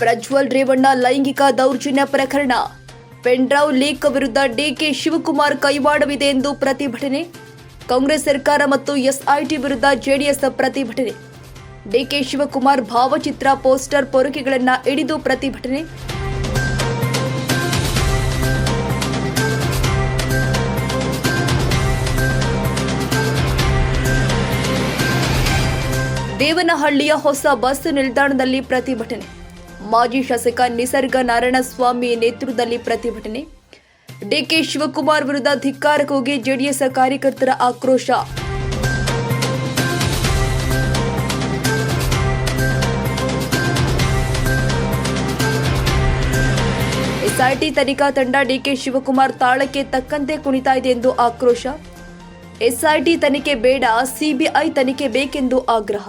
ಪ್ರಜ್ವಲ್ ರೇವಣ್ಣ ಲೈಂಗಿಕ ದೌರ್ಜನ್ಯ ಪ್ರಕರಣ. ಪೆಂಡ್ರಾವ್ ಲೀಕ್ ವಿರುದ್ಧ ಡಿಕೆ ಶಿವಕುಮಾರ್ ಕೈವಾಡವಿದೆ ಎಂದು ಪ್ರತಿಭಟನೆ. ಕಾಂಗ್ರೆಸ್ ಸರ್ಕಾರ ಮತ್ತು ಎಸ್ಐಟಿ ವಿರುದ್ಧ ಜೆಡಿಎಸ್ ಪ್ರತಿಭಟನೆ. ಡಿಕೆ ಶಿವಕುಮಾರ್ ಭಾವಚಿತ್ರ ಪೋಸ್ಟರ್ ಪೊರಕೆಗಳನ್ನು ಹಿಡಿದು ಪ್ರತಿಭಟನೆ. ದೇವನಹಳ್ಳಿಯ ಹೊಸ ಬಸ್ ನಿಲ್ದಾಣದಲ್ಲಿ ಪ್ರತಿಭಟನೆ. ಮಾಜಿ ಶಾಸಕ ನಿಸರ್ಗ ನಾರಾಯಣಸ್ವಾಮಿ ನೇತೃತ್ವದಲ್ಲಿ ಪ್ರತಿಭಟನೆ. ಡಿಕೆ ಶಿವಕುಮಾರ್ ವಿರುದ್ಧ ಧಿಕ್ಕಾರ ಕೂಗಿ ಜೆಡಿಎಸ್ ಕಾರ್ಯಕರ್ತರ ಆಕ್ರೋಶ. ಎಸ್ಐಟಿ ತನಿಖಾ ತಂಡ ಡಿಕೆ ಶಿವಕುಮಾರ್ ತಾಳಕ್ಕೆ ತಕ್ಕಂತೆ ಕುಣಿತಾ ಇದೆ ಎಂದು ಆಕ್ರೋಶ. ಎಸ್ಐಟಿ ತನಿಖೆ ಬೇಡ, ಸಿಬಿಐ ತನಿಖೆ ಬೇಕೆಂದು ಆಗ್ರಹ.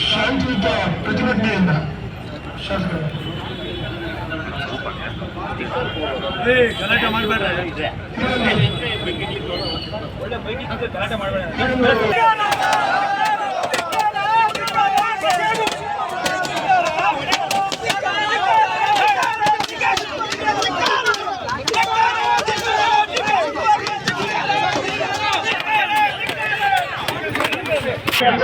ಶಾಂತಿಯುತ ಪ್ರತಿಭಟನೆಯಿಂದ ಶಾಸಕರು. ಗಲಾಟೆ ಮಾಡಬೇಡ ಗಲಾಟೆ ಮಾಡಬೇಡ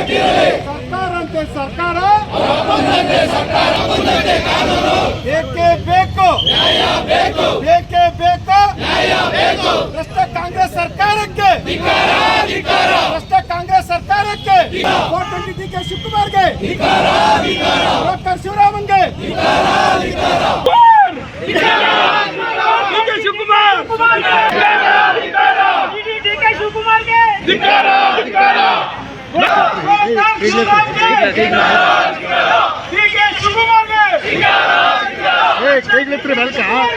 ಸರ್ಕಾರ. ಅಂತೆ ಸರ್ಕಾರ ಬೇಕೇ ಬೇಕು. ಬೇಕೇ. ಬೇಕು ಭ್ರಷ್ಟ ಕಾಂಗ್ರೆಸ್ ಸರ್ಕಾರಕ್ಕೆ. ಭ್ರಷ್ಟ ಕಾಂಗ್ರೆಸ್ ಸರ್ಕಾರಕ್ಕೆ. ಕೋಟಂಗಿ ಡಿ ಕೆ ಶಿವಕುಮಾರ್ಗೆ. ಡಾಕ್ಟರ್ ಶಿವರಾಮನ್ಗೆ ಮಾಡಿ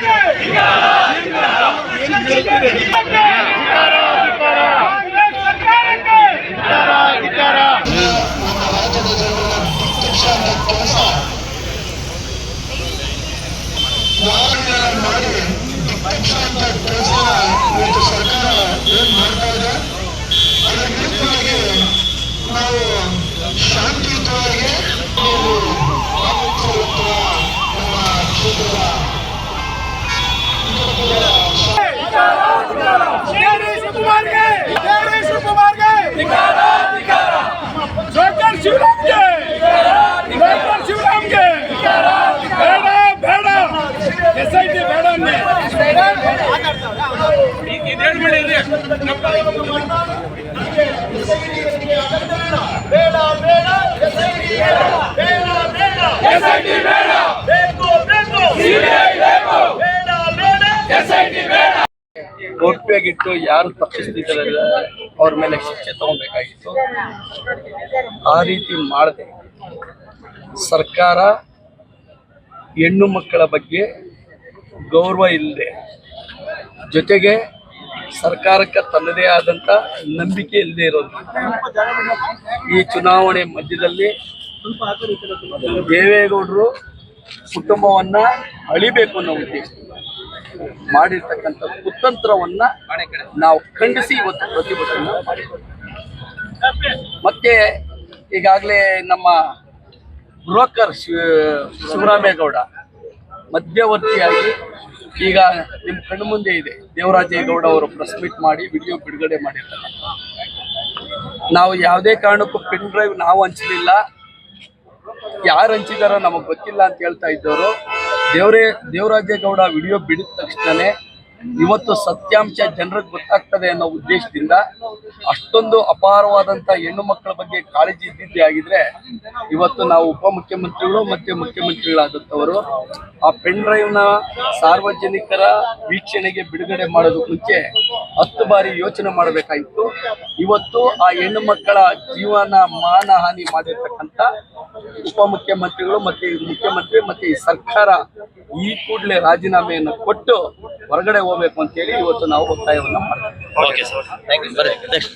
ಟಿ ಬೇಡ. ಗೌಪ್ಯಗಿಟ್ಟು ಯಾರು ತಪ್ಪಿಸ್ತಿದ್ದಾರಲ್ಲ ಅವ್ರ ಮೇಲೆ ಶಿಕ್ಷೆ ತಗೋಬೇಕಾಗಿತ್ತು ಆ ರೀತಿ ಮಾಡದೆ ಸರ್ಕಾರ ಹೆಣ್ಣು ಮಕ್ಕಳ ಬಗ್ಗೆ ಗೌರವ ಇಲ್ಲದೆ ಜೊತೆಗೆ ಸರ್ಕಾರಕ್ಕೆ ತನ್ನದೇ ಆದಂಥ ನಂಬಿಕೆ ಇಲ್ಲದೆ ಇರೋದು. ಈ ಚುನಾವಣೆ ಮಧ್ಯದಲ್ಲಿ ದೇವೇಗೌಡರು ಕುಟುಂಬವನ್ನ ಅಳಿಬೇಕು ಅನ್ನೋ ಉದ್ದೇಶ ಮಾಡಿರ್ತಕ್ಕಂಥ ಕುತಂತ್ರವನ್ನ ನಾವು ಖಂಡಿಸಿ ಇವತ್ತು ಪ್ರತಿಭಟನೆ ಮತ್ತೆ ಈಗಾಗಲೇ ನಮ್ಮ ಬ್ರೋಕರ್ ಶಿವ ಶಿವರಾಮೇಗೌಡ ಮಧ್ಯವರ್ತಿಯಾಗಿ ಈಗ ನಿಮ್ಮ ಕಣ್ಣು ಮುಂದೆ ಇದೆ. ದೇವರಾಜೇಗೌಡ ಅವರು ಪ್ರೆಸ್ ಮೀಟ್ ಮಾಡಿ ವಿಡಿಯೋ ಬಿಡುಗಡೆ ಮಾಡಿರ್ತಾರೆ. ನಾವು ಯಾವುದೇ ಕಾರಣಕ್ಕೂ ಪೆನ್ ಡ್ರೈವ್ ನಾವು ಹಂಚಲಿಲ್ಲ. ಯಾರು ಹಂಚಿದಾರೋ ನಮಗೆ ಗೊತ್ತಿಲ್ಲ ಅಂತ ಹೇಳ್ತಾ ಇದ್ದವರು. ದೇವರೇ ದೇವರಾಜೇಗೌಡ ವಿಡಿಯೋ ಬಿಡಿದ ತಕ್ಷಣನೇ ಇವತ್ತು ಸತ್ಯಾಂಶ ಜನರಿಗೆ ಗೊತ್ತಾಗ್ತದೆ ಅನ್ನೋ ಉದ್ದೇಶದಿಂದ ಅಷ್ಟೊಂದು ಅಪಾರವಾದಂತ ಹೆಣ್ಣು ಮಕ್ಕಳ ಬಗ್ಗೆ ಕಾಳಜಿ ಇದ್ದಿದ್ದೇ ಆಗಿದ್ರೆ ಇವತ್ತು ನಾವು ಉಪಮುಖ್ಯಮಂತ್ರಿಗಳು ಮತ್ತೆ ಮುಖ್ಯಮಂತ್ರಿಗಳಾದಂಥವರು ಆ ಪೆನ್ ಡ್ರೈವ್ನ ಸಾರ್ವಜನಿಕರ ವೀಕ್ಷಣೆಗೆ ಬಿಡುಗಡೆ ಮಾಡೋದಕ್ಕೆ ಮುಂಚೆ ಹತ್ತು ಬಾರಿ ಯೋಚನೆ ಮಾಡಬೇಕಾಗಿತ್ತು. ಇವತ್ತು ಆ ಹೆಣ್ಣು ಮಕ್ಕಳ ಜೀವನ ಮಾನ ಹಾನಿ ಮಾಡಿರ್ತಕ್ಕಂಥ ಉಪಮುಖ್ಯಮಂತ್ರಿಗಳು ಮತ್ತೆ ಮುಖ್ಯಮಂತ್ರಿ ಮತ್ತೆ ಈ ಸರ್ಕಾರ ಈ ಕೂಡಲೇ ರಾಜೀನಾಮೆಯನ್ನು ಕೊಟ್ಟು ಹೊರಗಡೆ ಹೋಗ್ಬೇಕು ಅಂತೇಳಿ ಇವತ್ತು ನಾವು ಒತ್ತಾಯವನ್ನು ಮಾಡ್ತೀವಿ. ಓಕೆ ಸರ್ ಥ್ಯಾಂಕ್ ಯು ಬರ್ರಿ ನೆಕ್ಸ್ಟ್